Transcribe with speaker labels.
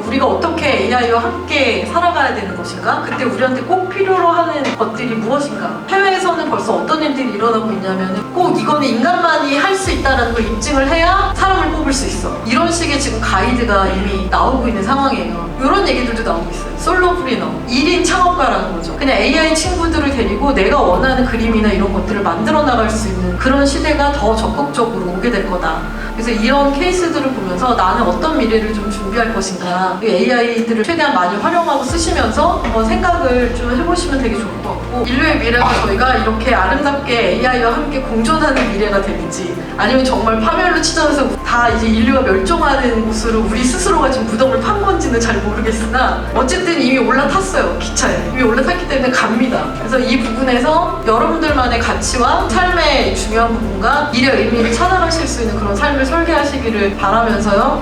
Speaker 1: 우리가 어떻게 AI와 함께 살아가야 되는 것인가? 그때 우리한테 꼭 필요로 하는 것들이 무엇인가? 해외에서는 벌써 어떤 일들이 일어나고 있냐면 꼭 이거는 인간만이 할 수 있다는 걸 입증을 해야 사람을 뽑을 수 있어. 이런 식의 지금 가이드가 이미 나오고 있는 상황이에요. 이런 얘기들도 나오고 있어요. 솔로프리너, 1인 창업가라는 거죠. 그냥 AI 친구들을 데리고 내가 원하는 그림이나 이런 것들을 만들어 나갈 수 있는 그런 시대가 더 적극적으로 오게 될 거다. 그래서 이런 케이스들을 보면서 나는 어떤 미래를 좀 준비할 것인가. 이 AI들을 최대한 많이 활용하고 쓰시면서 한번 생각을 좀 해보시면 되게 좋을 것 같고 인류의 미래가 저희가 이렇게 아름답게 AI와 함께 공존하는 미래가 될지 아니면 정말 파멸로 치전해서 다 이제 인류가 멸종하는 곳으로 우리 스스로가 지금 무덤을 잘 모르겠으나 어쨌든 이미 올라탔어요 기차에. 이미 올라탔기 때문에 갑니다. 그래서 이 부분에서 여러분들만의 가치와 삶의 중요한 부분과 미래 의미를 찾아가실 수 있는 그런 삶을 설계하시기를 바라면서요